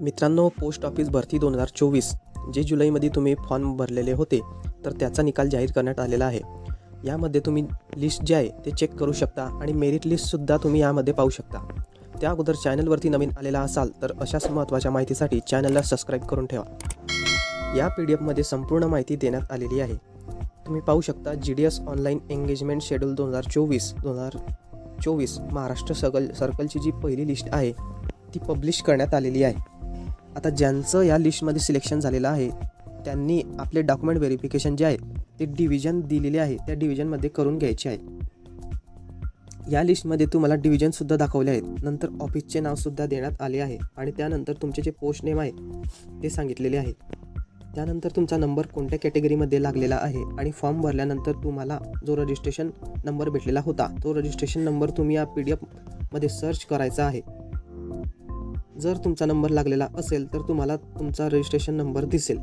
मित्रांनो post office भरती दोन हजार चोवीस जे जुलैमध्ये तुम्ही फॉर्म भरलेले होते तर त्याचा निकाल जाहीर करण्यात आलेला आहे. यामध्ये तुम्ही लिस्ट जे आहे ते चेक करू शकता आणि मेरिट लिस्टसुद्धा तुम्ही यामध्ये पाहू शकता. त्या अगोदर चॅनलवरती नवीन आलेला असाल तर अशाच महत्त्वाच्या माहितीसाठी चॅनलला सबस्क्राईब करून ठेवा. या पी डी एफमध्ये संपूर्ण माहिती देण्यात आलेली आहे. तुम्ही पाहू शकता G D S online engagement schedule दोन हजार चोवीस दोन हजार चोवीस महाराष्ट्र सकल सर्कलची जी पहिली लिस्ट आहे ती पब्लिश करण्यात आलेली आहे. आता ज्यांचं या लिस्टमध्ये सिलेक्शन झालेलं आहे त्यांनी आपले डॉक्युमेंट व्हेरिफिकेशन जे आहे ते डिव्हिजन दिलेले आहे त्या डिव्हिजनमध्ये करून घ्यायचे आहे. या लिस्टमध्ये तुम्हाला डिव्हिजनसुद्धा दाखवले आहेत. नंतर ऑफिसचे नावसुद्धा देण्यात आले आहे आणि त्यानंतर तुमचे जे पोस्ट नेम आहे ते सांगितलेले आहे. त्यानंतर तुमचा नंबर कोणत्या कॅटेगरीमध्ये लागलेला आहे आणि फॉर्म भरल्यानंतर तुम्हाला जो रजिस्ट्रेशन नंबर भेटलेला होता तो रजिस्ट्रेशन नंबर तुम्ही या पी डी एफमध्ये सर्च करायचा आहे. जर तुमचा नंबर लागलेला असेल तर तुम्हाला तुमचा रजिस्ट्रेशन नंबर दिसेल.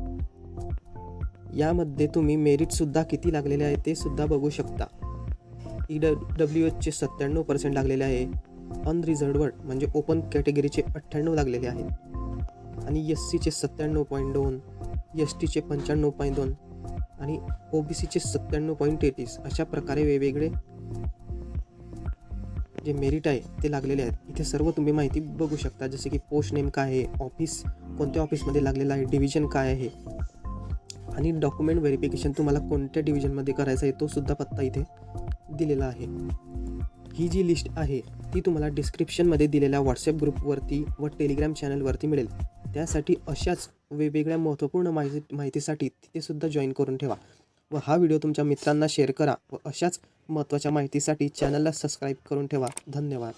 यामध्ये तुम्ही मेरिटसुद्धा किती लागलेले आहे ते सुद्धा बघू शकता. ई ड डब्ल्यू एचचे सत्त्याण्णव पर्सेंट लागलेले आहे. अनरिझर्वड म्हणजे ओपन कॅटेगरीचे अठ्ठ्याण्णव लागलेले आहेत आणि एस सीचे सत्त्याण्णव पॉईंट दोन एस टीचे पंच्याण्णव पॉईंट दोन आणि ओ बी सीचे सत्त्याण्णव पॉईंट तेहतीस अशा प्रकारे वेगवेगळे जे मेरिट आहे ते लागलेले आहेत. इथे सर्व तुम्ही माहिती बघू शकता जसे की पोस्ट नेम काय आहे ऑफिस कोणत्या ऑफिसमध्ये लागलेलं आहे डिव्हिजन काय आहे. आणि डॉक्युमेंट व्हेरिफिकेशन तुम्हाला कोणत्या डिव्हिजनमध्ये करायचं आहे तो सुद्धा पत्ता इथे दिलेला आहे. ही जी लिस्ट आहे ती तुम्हाला डिस्क्रिप्शनमध्ये दिलेल्या व्हॉट्सअप ग्रुपवरती व टेलिग्राम चॅनलवरती मिळेल. त्यासाठी अशाच वेगवेगळ्या महत्त्वपूर्ण माहिती माहितीसाठी तिथेसुद्धा जॉईन करून ठेवा. व हा व्हिडिओ तुमच्या मित्रांना शेअर करा व अशाच महत्त्वाच्या माहितीसाठी चॅनलला सबस्क्राईब करून ठेवा. धन्यवाद.